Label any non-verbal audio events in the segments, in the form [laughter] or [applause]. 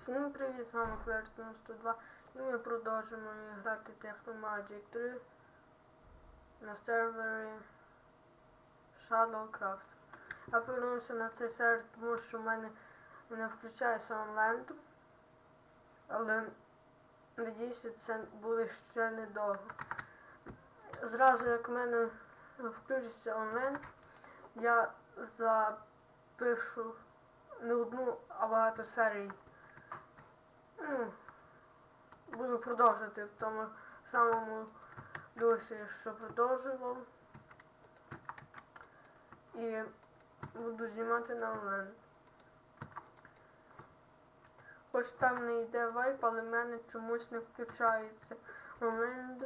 Всім привіт, з вами Клер 92 і ми продовжуємо грати Technomagic 3 на сервері Shadowcraft. Я повернувся на цей сервер, тому що в мене не включається онлайн, але надіюся, це буде ще недовго. Зразу як в мене включиться онлайн, я запишу не одну, а багато серій. Буду продовжувати в тому самому дусі, що продовжував. І буду знімати на онлайн. Хоч там не йде вайп, але в мене чомусь не включається онлайн.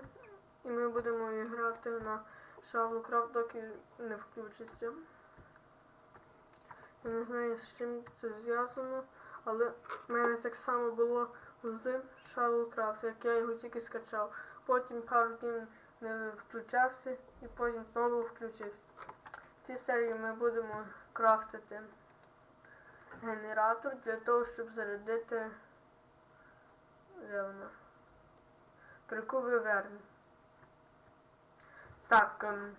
І ми будемо грати на Shadowcraft, доки не включиться. Я не знаю, з чим це зв'язано, але в мене так само було з Shadowcraft, як я його тільки скачав. Потім пару днів не включався і потім знову включив. В цій серії ми будемо крафтити генератор для того, щоб зарядити де вона? Крику виверни. Так, ем,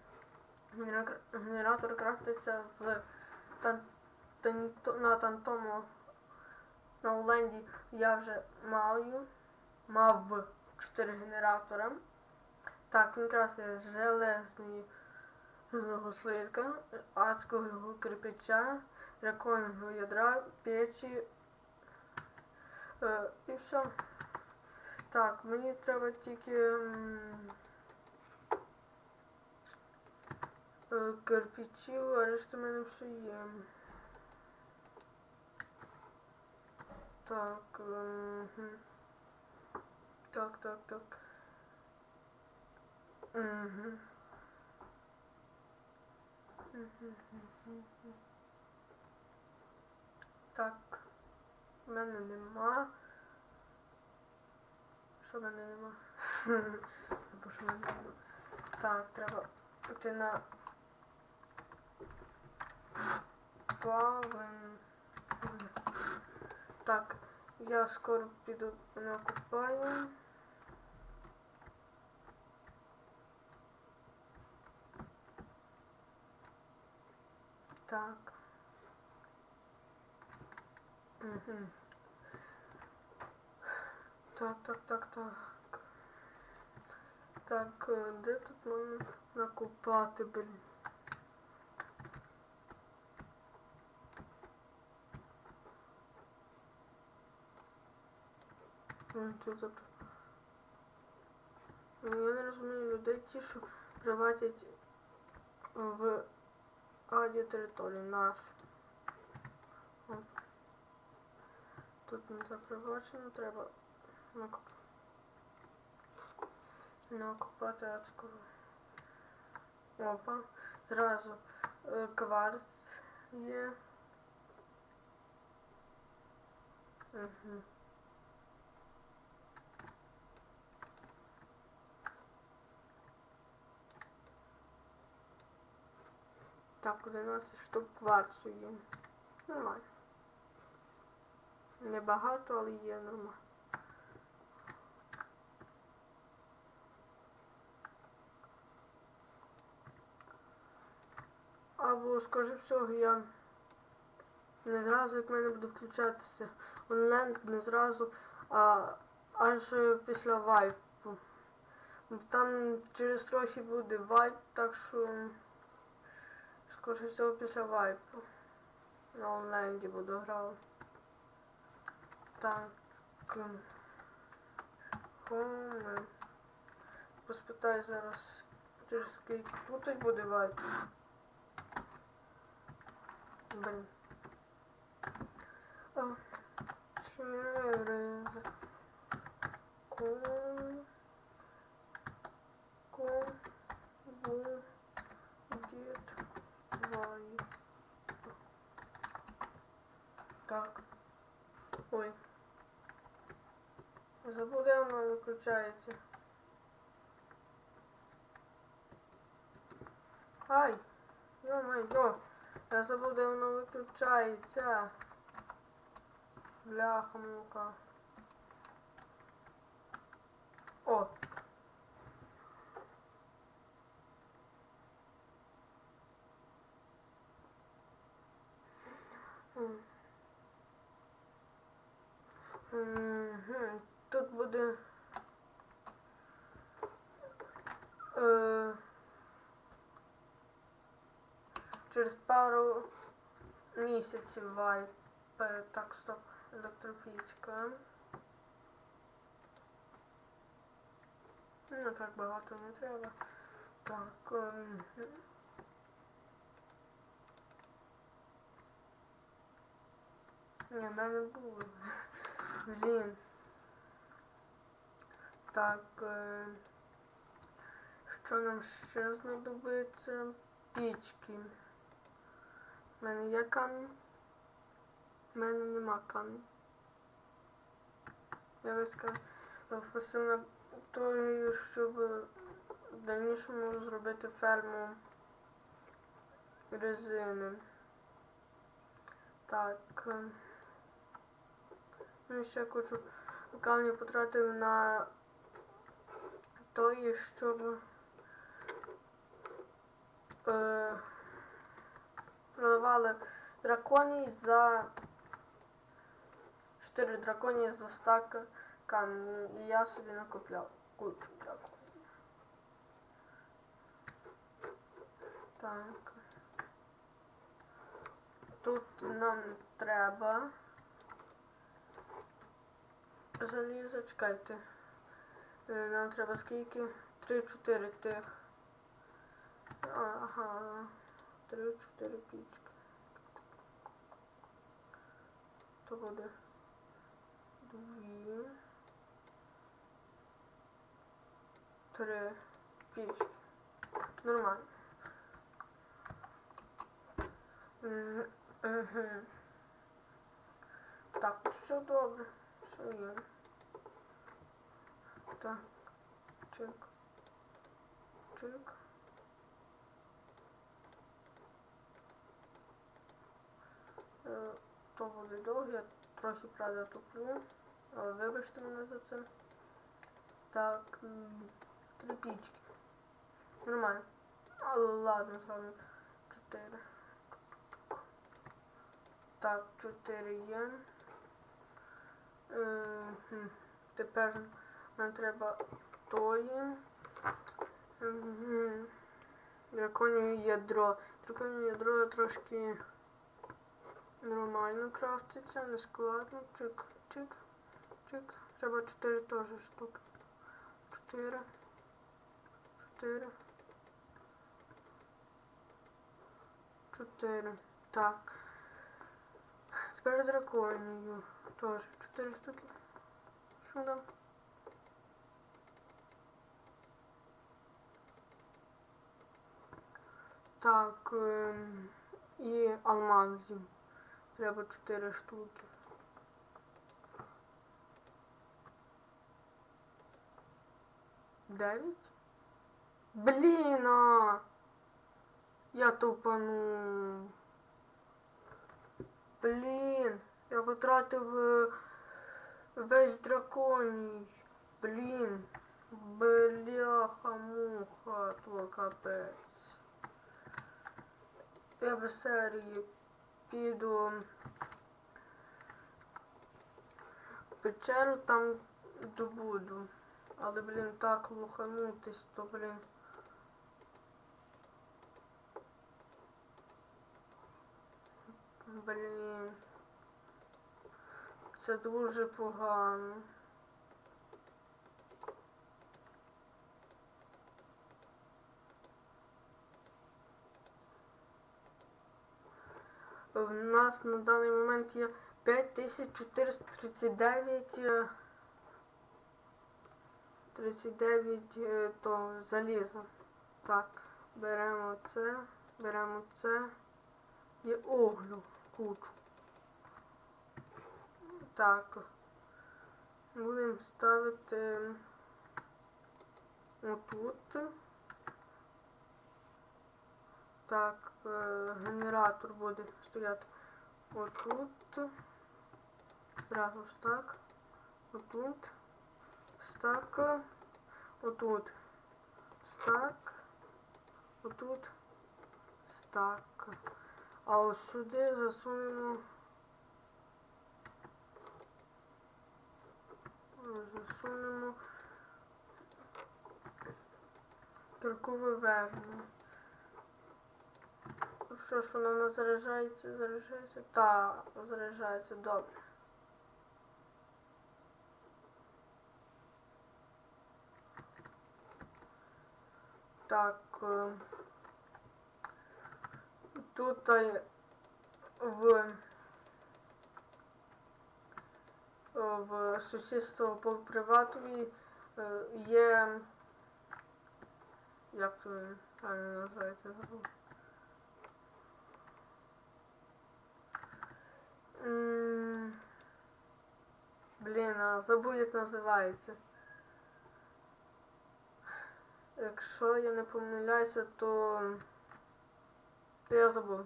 генератор крафтиться з тан- тан- на тантому на Оленді я вже маю. Мав 4 генератора. Так, він красить з железного слитка, адського кирпича, драконього ядра, печі. Е, і все. Так, мені треба тільки е, кирпичів, а решта в мене все є. Так, угу. так, так, так. Так, в мене нема. Що в мене нема? [laughs] Забув, що в мене нема. Так, треба йти на павин. Так, я скоро піду накупаю. Так. Угу. Так, так, так, так. Так, е, де тут можна накупати, блін? Ой, тут зап- Ну, Я не розумію людей ті, що приватять в аді територію нашу. Тут не запривачено, треба накоп... накопати адську. Опа. Зразу е, кварц є. Угу. Так, 11 штук кварцу є. Нормально. Небагато, але є нормально. Або, скажи всього, я не зразу, як в мене буде включатися онлайн, не зразу, а аж після вайпу. Там через трохи буде вайп, так що скоріше всього після вайпу. На онлайні буду грати. Так. Хоме. Поспитаю зараз, через скільки тут буде вайп. Блін. А, через ком ком будет вайп. Так. Ой. Забув, де воно виключається. Ай! Йо-моє, я забув, де воно виключається. Бляха мука. О! М. Мгм. Тут буде. Е, через пару місяців вайп. Е, Так, стоп. Електропічка. Ну, так багато не треба. Так. ем, Ні, в мене було. Блін. Так. Е, що нам ще знадобиться? Пічки. У мене є камінь. У мене нема камінь. Я виска попросив на то, щоб в дальнішому зробити ферму резини. Так. Ну ще кучу камнів потратив на той, щоб е, продавали драконій за 4 драконії за стак камінь. І я собі накупляв кучу драконів. Так. Тут нам треба залізо, чекайте. Е, Нам треба скільки? 3-4 тих. Ага. 3-4 пічки. То буде дві. Три пічки. Нормально. Мгм. Так, все добре. Все є. Так. Чик. Чик. Е, То буде довго, я трохи правда туплю. Вибачте мене за це. Так, три пічки. Нормально. Але ладно, зробимо чотири. Так, чотири є. Е, хм, Тепер нам треба тої. Мгм. Драконіве ядро. Драконіве ядро трошки нормально крафтиться, не складно. Чик, чик, чик. Треба 4 теж штуки. 4. 4. 4. Так. Тепер драконію. Теж 4 штуки. Сюди. Так, ем, і алмазів. Треба 4 штуки. Дев'ять? Блін, а! Я тупанув. Блін, я потратив е, весь драконій. Блін. Бляха-муха, то капець. Я без серії піду в печеру там добуду. Але, блін, так луханутись, то, блін. Блін. Це дуже погано. В нас на даний момент є 5439 е, 39 е, то заліза. Так, беремо це, беремо це і углю кучу. Так. Будемо ставити отут. Так, е, генератор буде стояти отут. Зразу стак. Отут. Стак. Отут. Стак. Отут. Стак. А ось сюди засунемо. Засунемо. Кіркове верне. Що ж, вона не заряджається, заряджається? Та, заряджається, добре. Так. е, Тут е, в в сусідство по приватові е, є. Як то він називається забув. Блін, забув як називається. Якщо я не помиляюся, то... то я забув.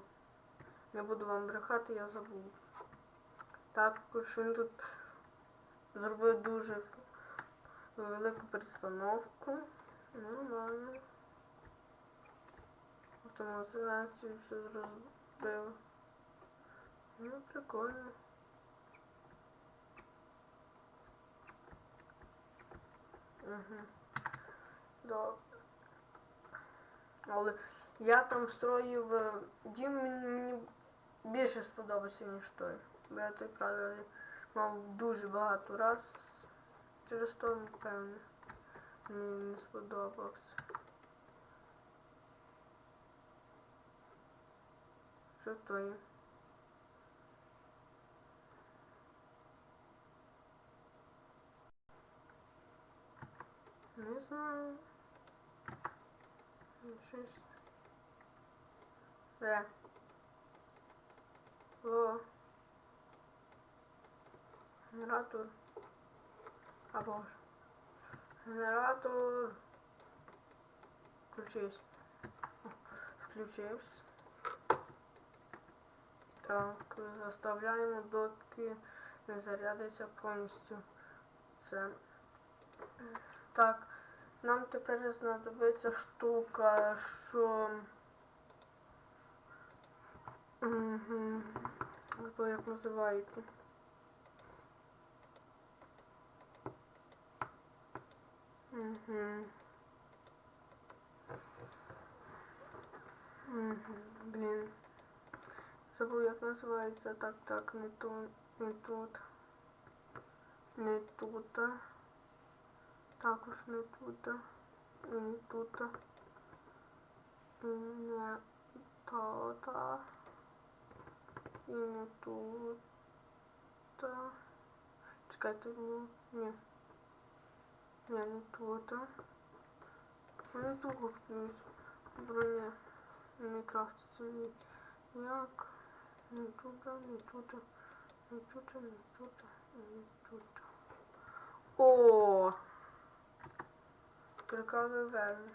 Не буду вам брехати, я забув. Також він тут зробив дуже велику перестановку. Нормально. Автоматизацію все зробив. Ну, прикольно. Угу. Добре. Але я там строїв дім мені, більше сподобався, ніж той. Бо я той правда мав дуже багато раз. Через то, напевне, мені не сподобався. Що то є? Не знаю. Ну, Щось. Де? О. Генератор. А боже. Генератор. Включись. Включився. Так, заставляємо, доки не зарядиться повністю. Це. Так, нам тепер знадобиться штука, що. Угу. Або як називається. Угу. Угу. Блін. Забув як називається. Так, так, не тут, не тут. Не тут. Також не тут. І не тут. І не тут. І не тут. Чекайте, ну, ні. Ні, не тут. Не тут. Броня. Не крафтиться ні. Як? Не тут, не тут. Не тут, не тут. Не тут. О! Киркавий верн.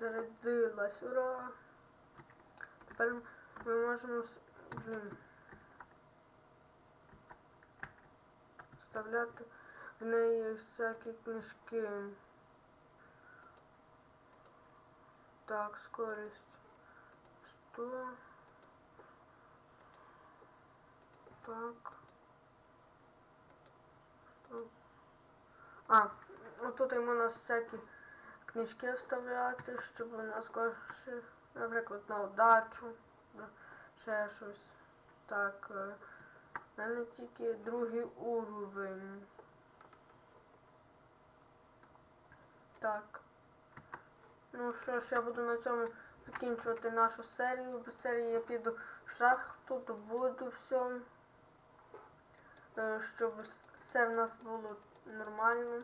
Зарядилась, ура! Тепер ми можемо блін, вставляти в неї всякі книжки. Так, скорість. 100. Так. А, отут йому нас всякі книжки вставляти, щоб у нас скоріше, наприклад, на удачу, ще щось. Так, е, в мене тільки другий уровень. Так. Ну що ж, я буду на цьому закінчувати нашу серію. Без серії я піду в шахту, добуду все. Щоб все в нас було нормально.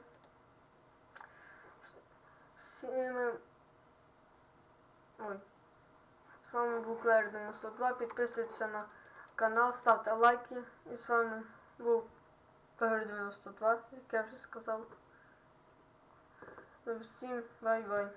Всім... Ой. З вами був Клер 92. Підписуйтесь на канал, ставте лайки. І з вами був Клер 92, як я вже сказав. Всім бай-бай.